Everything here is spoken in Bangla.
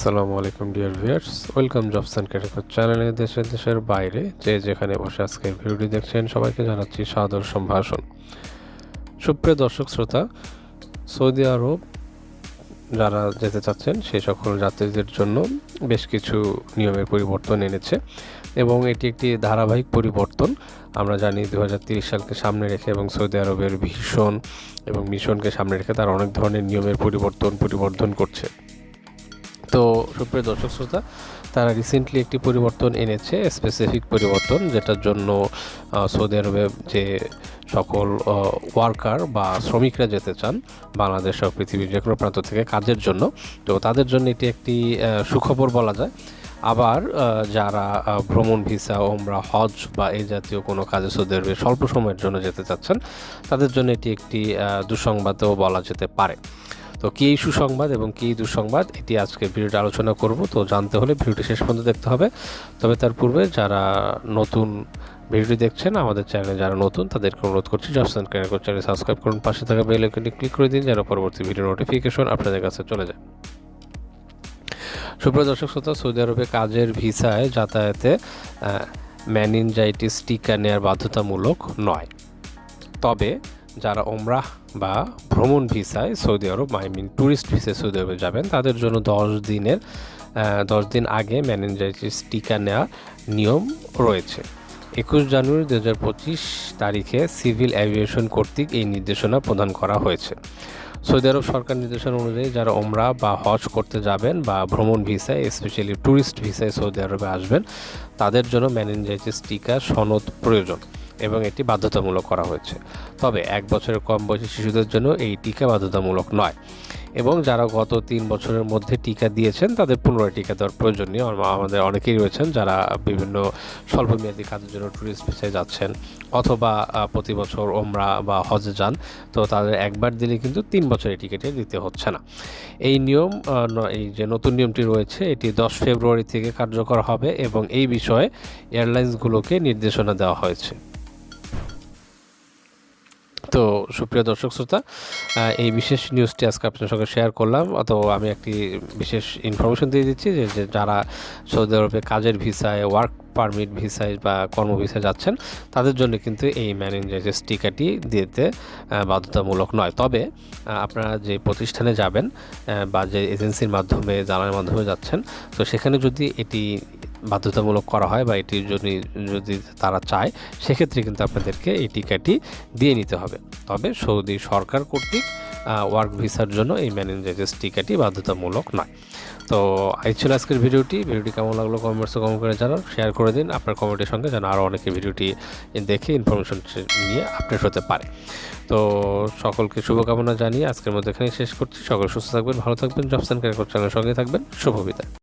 আসসালামু আলাইকুম, dear viewers. Welcome jobs and career চ্যানেলে দেশের দেশের বাইরে যে যেখানে বসে আজকের ভিডিওটি দেখছেন, সবাইকে জানাচ্ছি সাদর সম্ভাষণ। সুপ্রিয় দর্শক শ্রোতা, সৌদি আরব যারা যেতে চাচ্ছেন সেই সকল যাত্রীদের জন্য বেশ কিছু নিয়মের পরিবর্তন এনেছে এবং এটি একটি ধারাবাহিক পরিবর্তন। আমরা জানি দু সালকে সামনে রেখে এবং সৌদি আরবের ভীষণ এবং মিশনকে সামনে রেখে তারা অনেক ধরনের নিয়মের পরিবর্তন পরিবর্তন করছে। তো সুপ্রিয় দর্শক শ্রোতা, তারা রিসেন্টলি একটি পরিবর্তন এনেছে স্পেসিফিক পরিবর্তন, যেটার জন্য সৌদি আরবে যে সকল ওয়ার্কার বা শ্রমিকরা যেতে চান, বাংলাদেশ সহ পৃথিবীর যে কোনো প্রান্ত থেকে কাজের জন্য, তো তাদের জন্য এটি একটি সুখবর বলা যায়। আবার যারা ভ্রমণ ভিসা ওমরা হজ বা এই জাতীয় কোনো কাজে সৌদি আরবে স্বল্প সময়ের জন্য যেতে চাচ্ছেন, তাদের জন্য এটি একটি দুঃসংবাদও বলা যেতে পারে। তো কী এই সুসংবাদ এবং কী দুঃসংবাদ, এটি আজকে ভিডিওটা আলোচনা করব। তো জানতে হলে ভিডিওটি শেষ পর্যন্ত দেখতে হবে। তবে তার পূর্বে যারা নতুন ভিডিওটি দেখছেন, আমাদের চ্যানেলে যারা নতুন, তাদেরকে অনুরোধ করছি জবসান ক্যারিয়ার চ্যানেল সাবস্ক্রাইব করুন। পাশে থাকা বেল আইকনটি ক্লিক করে দিন, যেন পরবর্তী ভিডিও নোটিফিকেশন আপনাদের কাছে চলে যায়। সুপ্রিয় দর্শক শ্রোতা, সৌদি আরবে কাজের ভিসায় যাতায়াতে ম্যানিনজাইটিস টিকা নেওয়ার বাধ্যতামূলক নয়। তবে যারা ওমরাহ বা ভ্রমণ ভিসায় Saudi Arab I mean tourist ভিসায় সৌদি আরবে যাবেন, তাদের জন্য দশ দিনের দশ দিন আগে ম্যানেঞ্জাইটিস টিকা নেওয়ার নিয়ম রয়েছে। একুশ জানুয়ারি দু হাজার পঁচিশ তারিখে সিভিল অ্যাভিয়েশন কর্তৃক এই নির্দেশনা প্রদান করা হয়েছে। সৌদি আরব সরকার নির্দেশনা অনুযায়ী যারা ওমরা বা হজ করতে যাবেন বা ভ্রমণ ভিসায় স্পেশালি ট্যুরিস্ট ভিসায় সৌদি আরবে আসবেন, তাদের জন্য ম্যানেঞ্জাইটিস টিকা সনদ প্রয়োজন। এবং এটি বাধ্যতামূলক করা হয়েছে। তবে এক বছরের কম বয়সী শিশুদের জন্য এই টিকা বাধ্যতামূলক নয়। এবং যারা গত তিন বছরের মধ্যে টিকা দিয়েছেন, তাদের পুনরায় টিকা দেওয়ার প্রয়োজনীয়। আমাদের অনেকেই রয়েছেন যারা বিভিন্ন স্বল্পমেয়াদী কাজের জন্য ট্যুরিস্ট ভিসায় যাচ্ছেন অথবা প্রতি বছর ওমরা বা হজে যান, তো তাদের একবার দিলে কিন্তু তিন বছরের টিকিটে দিতে হচ্ছে না। এই নিয়ম এই যে নতুন নিয়মটি রয়েছে, এটি দশ ফেব্রুয়ারি থেকে কার্যকর হবে এবং এই বিষয়ে এয়ারলাইন্সগুলোকে নির্দেশনা দেওয়া হয়েছে। তো সুপ্রিয় দর্শক শ্রোতা এই বিশেষ নিউজটি আজকে আপনার সঙ্গে শেয়ার করলাম, অথবা আমি একটি বিশেষ ইনফরমেশন দিয়ে দিচ্ছি যে যে যারা সৌদি আরবে কাজের ভিসায় ওয়ার্ক পারমিট ভিসায় বা কর্ম ভিসায় যাচ্ছেন, তাদের জন্য কিন্তু এই ম্যানেঞ্জাইটিস টিকাটি দিতে বাধ্যতামূলক নয়। তবে আপনারা যে প্রতিষ্ঠানে যাবেন বা যে এজেন্সির মাধ্যমে, জানার মাধ্যমে যাচ্ছেন, তো সেখানে যদি এটি বাধ্যতামূলক করা হয় বা এটি যদি যদি তারা চায়, সেক্ষেত্রে কিন্তু আপনাদেরকে এই টিকাটি দিয়ে নিতে হবে। তবে সৌদি সরকার কর্তৃক ওয়ার্ক ভিসার জন্য এই ম্যানেঞ্জাইটিস টিকাটি বাধ্যতামূলক নয়। তো এই ছিল আজকের ভিডিওটি। ভিডিওটি কেমন লাগল কমেন্টসে কমেন্ট করে জানান শেয়ার করে দিন। আপনার কমেন্টের সঙ্গে যেন আরও অনেকে ভিডিওটি দেখে ইনফরমেশন নিয়ে আপডেট হতে পারে। তো সকলকে শুভকামনা জানিয়ে আজকের মধ্যে এখানেই শেষ করছি। সকল সুস্থ থাকবেন, ভালো থাকবেন। জবসান ক্যারিয়ার চ্যানেলের সঙ্গে থাকবেন। শুভ বিদায়।